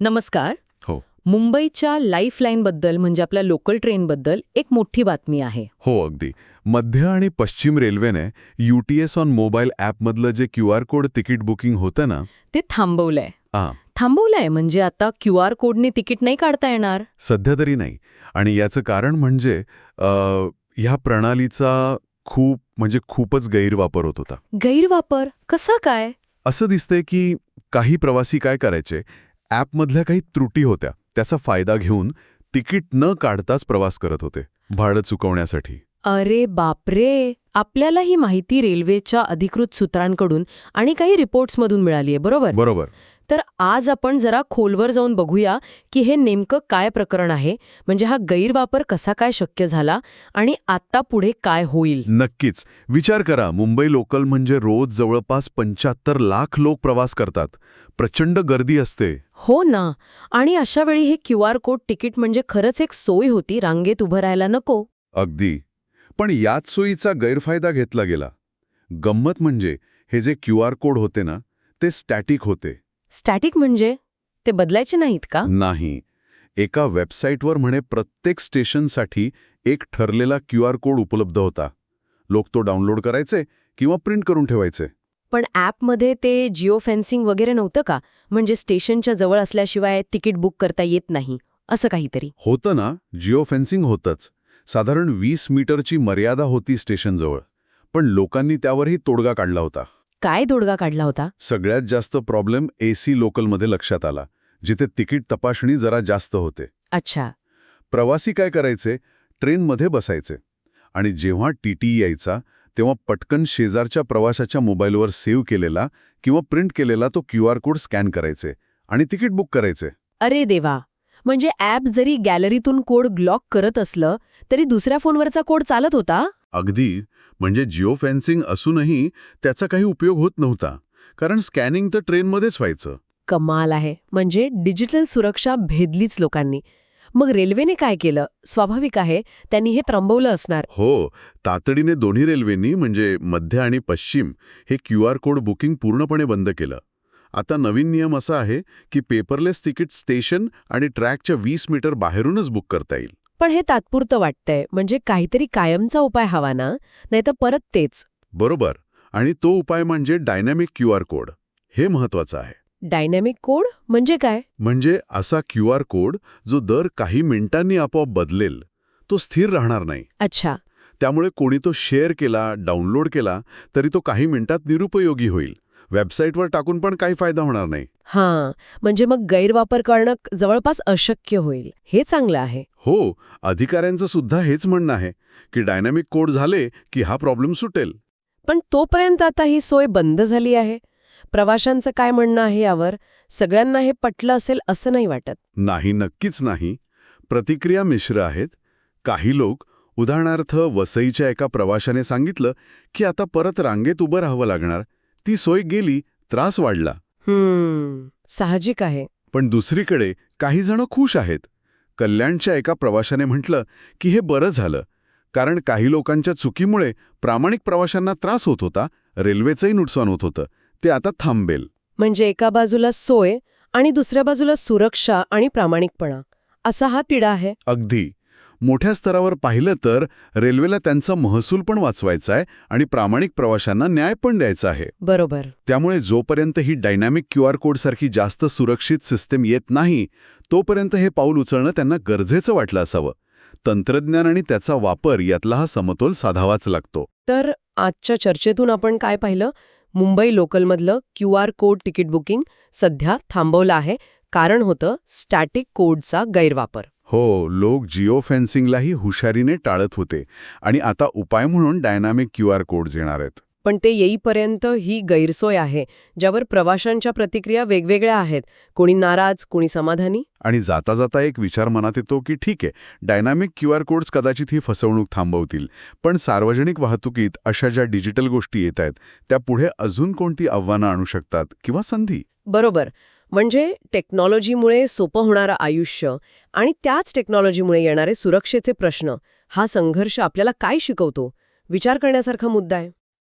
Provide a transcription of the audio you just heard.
नमस्कार. हो. मुंबईच्या लाईफलाईनबद्दल म्हणजे आपल्या लोकल ट्रेनबद्दल एक मोठी बातमी आहे. हो अगदी. मध्य आणि पश्चिम रेल्वेने यूटीएस ऑन मोबाईल ॲपमधलं जे Q R code ticket booking होतं ना? ते थांबवलंय. हां थांबवलंय म्हणजे आता क्यू आर कोडने तिकीट नाही काढता येणार? सध्या तरी नाही. आणि याचं कारण म्हणजे अ, ह्या प्रणालीचा खूप म्हणजे खूपच गैरवापर होत होता. गैरवापर? कसा काय? असं दिसतंय की काही प्रवासी काय करायचे ॲपमधल्या काही त्रुटी होत्या. त्याचा फायदा घेऊन तिकीट न काढताच प्रवास करत होते. भाडं चुकवण्यासाठी. अरे बापरे! आपल्याला ही माहिती रेल्वेच्या अधिकृत सूत्रांकडून आणि काही रिपोर्ट्समधून मिळालीये बरोबर? बरोबर. तर आज आपण जरा खोलवर जाऊन बघूया की हे नेमकं काय प्रकरण आहे म्हणजे हा गैरवापर कसा काय शक्य झाला आणि आता पुढे काय होईल? नक्कीच. विचार करा मुंबई लोकल म्हणजे रोज जवळपास पंच्याहत्तर लाख लोक प्रवास करतात. प्रचंड गर्दी असते. हो ना. आणि अशा वेळी हे क्यू आर कोड तिकीट म्हणजे खरंच एक सोय होती? रांगेत उभं राहायला नको. अगदी. पण याच सोयीचा गैरफायदा घेतला गेला. गंमत म्हणजे हे जे क्यू आर कोड होते ना ते स्टॅटिक होते. स्टॅटिक म्हणजे? ते बदलायचे नाहीत का? नाही. एका वेबसाईटवर म्हणे प्रत्येक स्टेशनसाठी एक ठरलेला क्यू आर कोड उपलब्ध होता. लोक तो डाउनलोड करायचे किंवा प्रिंट करून ठेवायचे. पण ॲपमध्ये ते जिओ फेन्सिंग वगैरे नव्हतं का? म्हणजे स्टेशनच्या जवळ असल्याशिवाय तिकीट बुक करता येत नाही असं काहीतरी. होतं ना जिओ फेन्सिंग होतंच. साधारण वीस मीटरची मर्यादा होती स्टेशनजवळ पण लोकांनी त्यावरही तोडगा काढला होता. काय तोडगा काढला होता? सगळ्यात जास्त प्रॉब्लेम एसी लोकलमध्ये लक्षात आला जिथे तिकीट तपासणी जरा जास्त होते. अच्छा. प्रवासी काय करायचे? ट्रेनमध्ये बसायचे. आणि जेव्हा टी टी यायचा तेव्हा पटकन शेजारच्या प्रवाशाच्या मोबाईलवर सेव्ह केलेला किंवा प्रिंट केलेला तो क्यू आर कोड स्कॅन करायचे आणि तिकीट बुक करायचे. अरे देवा! म्हणजे ॲप जरी गॅलरीतून कोड ब्लॉक करत असलं तरी दुसऱ्या फोनवरचा कोड चालत होता? अगदी. म्हणजे जिओ फेन्सिंग असूनही त्याचा काही उपयोग होत नव्हता. कारण स्कॅनिंग तर ट्रेनमध्येच व्हायचं. कमाल आहे. म्हणजे डिजिटल सुरक्षा भेदलीच लोकांनी. मग रेल्वेने काय केलं? स्वाभाविक आहे त्यांनी हे थांबवलं असणार. हो तातडीने दोन्ही रेल्वेंनी म्हणजे मध्य आणि पश्चिम हे क्यू आर कोड बुकिंग पूर्णपणे बंद केलं. आता नवीन नियम असा आहे की पेपरलेस तिकीट स्टेशन आणि ट्रॅकच्या वीस मीटर बाहेरूनच बुक करता येईल. पण हे तात्पुरतं वाटतंय म्हणजे काहीतरी कायमचा उपाय हवा ना? नाहीतर परत तेच. बरोबर आणि तो उपाय म्हणजे डायनॅमिक क्यू आर कोड. हे महत्वाचं आहे. डायनॅमिक कोड म्हणजे काय? म्हणजे असा क्यू आर कोड जो दर काही मिनिटांनी आपोआप बदलेल तो स्थिर राहणार नाही. अच्छा. त्यामुळे कोणी तो शेअर केला डाउनलोड केला तरी तो काही मिनिटात निरुपयोगी होईल. वेबसाईटवर टाकून पण काही फायदा होणार नाही. हां म्हणजे मग गैरवापर करणं जवळपास अशक्य होईल. हे चांगलं आहे. हो अधिकाऱ्यांचं सुद्धा हेच म्हणणं आहे की डायनॅमिक कोड झाले की हा प्रॉब्लेम सुटेल. पण तोपर्यंत आता ही सोय बंद झाली आहे? प्रवाशांचं काय म्हणणं आहे यावर सगळ्यांना हे पटलं असेल असं नाही वाटत. नाही नक्कीच नाही. प्रतिक्रिया मिश्र आहेत. काही लोक उदाहरणार्थ वसईच्या एका प्रवाशाने सांगितलं की आता परत रांगेत उभं राहावं लागणार. ती सोय गेली त्रास वाढला. साहजिक आहे. पण दुसरीकडे काही जण खुश आहेत. कल्याणच्या एका प्रवाशाने म्हटलं की हे बरं झालं. कारण काही लोकांच्या चुकीमुळे प्रामाणिक प्रवाशांना त्रास होत होता रेल्वेचंही नुकसान होत होतं. ते आता थांबेल. म्हणजे एका बाजूला सोय आणि दुसऱ्या बाजूला सुरक्षा आणि प्रामाणिकपणा. असा हा तिढा आहे. अगदी. मोठ्या स्तरावर पाहिलं तर रेल्वेला त्यांचा महसूल पण वाचवायचा आहे आणि प्रामाणिक प्रवाशांना न्याय पण द्यायचा आहे. बरोबर. त्यामुळे जोपर्यंत ही डायनॅमिक क्यू आर कोडसारखी जास्त सुरक्षित सिस्टीम येत नाही तोपर्यंत हे पाऊल उचलणं त्यांना गरजेचं वाटलं असावं. तंत्रज्ञान आणि त्याचा वापर यातला हा समतोल साधावाच लागतो. तर आजच्या चर्चेतून आपण काय पाहिलं? मुंबई लोकलमधलं Q R code ticket booking सध्या थांबवलं आहे. कारण होतं स्टॅटिक कोडचा गैरवापर. हो लोक जिओ फेन्सिंगलाही हुशारीने टाळत होते आणि आता उपाय म्हणून डायनामिक क्यू आर कोड्स येणार आहेत. पण ते येईपर्यंत ही गैरसोय आहे ज्यावर प्रवाशांच्या प्रतिक्रिया वेगवेगळ्या आहेत. कोणी नाराज कोणी समाधानी? आणि जाता जाता एक विचार मनात येतो की ठीक आहे डायनामिक क्यू आर कोड्स कदाचित ही फसवणूक थांबवतील. पण सार्वजनिक वाहतुकीत अशा ज्या डिजिटल गोष्टी येत आहेत त्या पुढे अजून कोणती आव्हानं आणू शकतात किंवा संधी? बरोबर. म्हणजे टेक्नॉलॉजीमुळे सोपं होणारं आयुष्य आणि त्याच टेक्नॉलॉजीमुळे येणारे सुरक्षेचे प्रश्न हा संघर्ष आपल्याला काय शिकवतो? विचार करण्यासारखा मुद्दा आहे.